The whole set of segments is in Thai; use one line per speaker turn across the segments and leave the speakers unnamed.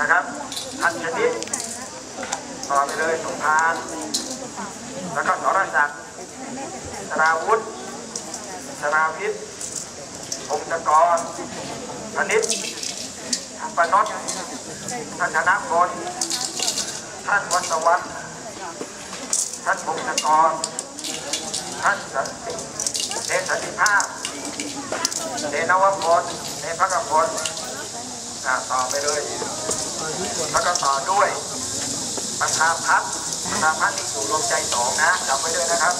นะครับพันชนิดต่อไปเลยสงพาน แล้วก็สรศักดิ์สราวุธสราวิทย์พงศกรพนิษฐ์ท่านปนดท่านธนพลท่านวัศวัฒน์ท่านพงศกร ท่านสันติเดชสันติภาพเดนวพลเดนพระกพลต่อไปเลย แล้วก็ต่อด้วยประธานพัฒน์ประธานพัฒน์นี่อยู่รวมใจสองนะจำไว้ด้วยนะครับ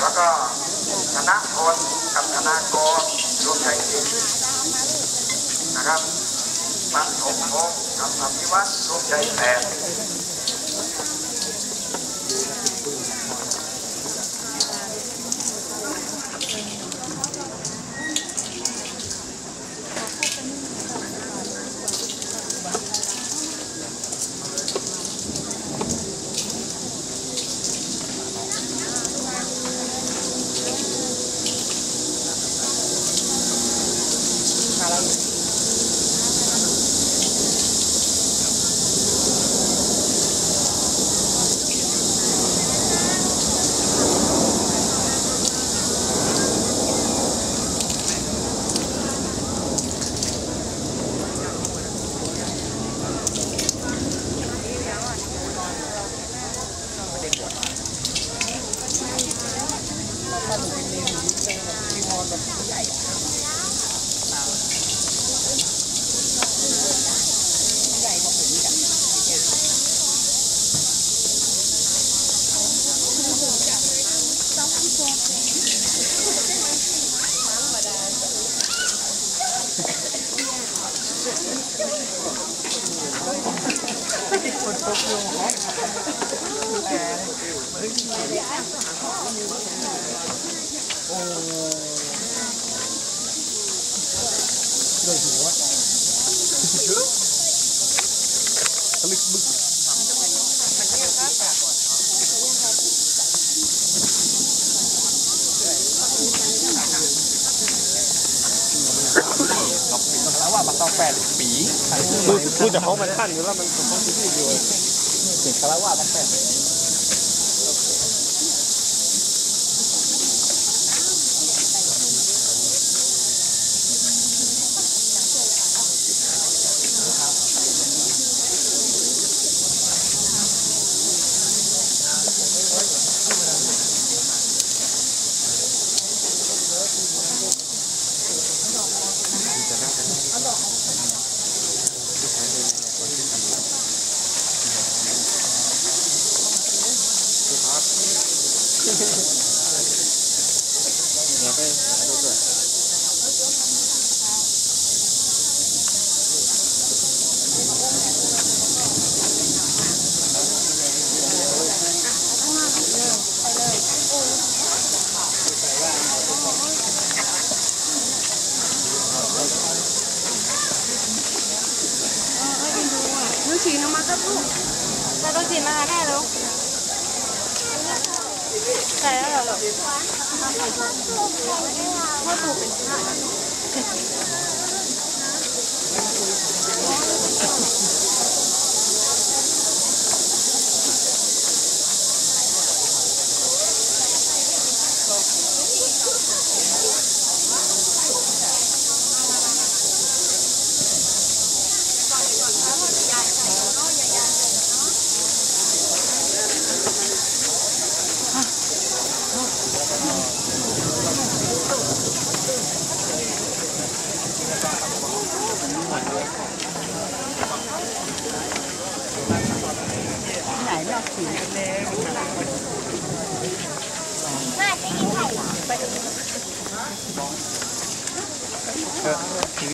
แล้วก็ธนพลกับธนากรรวมใจสิบนะครับปันถมพงกับอภิวัตรรวมใจแปด
แล้วว่ามัต้องแปดปี
พูดจากเขามันขั้นอยู่แล้วมันเขาที่ที่อยู่
ถึงคารว่ามันแปด
ลูก ชิ้นเอามาครับลูก ใส่ลูกชิ้นมาแม่ลูกใส่แล้วเหรอพ่อถูเป็น ไม่เสียงใหญ่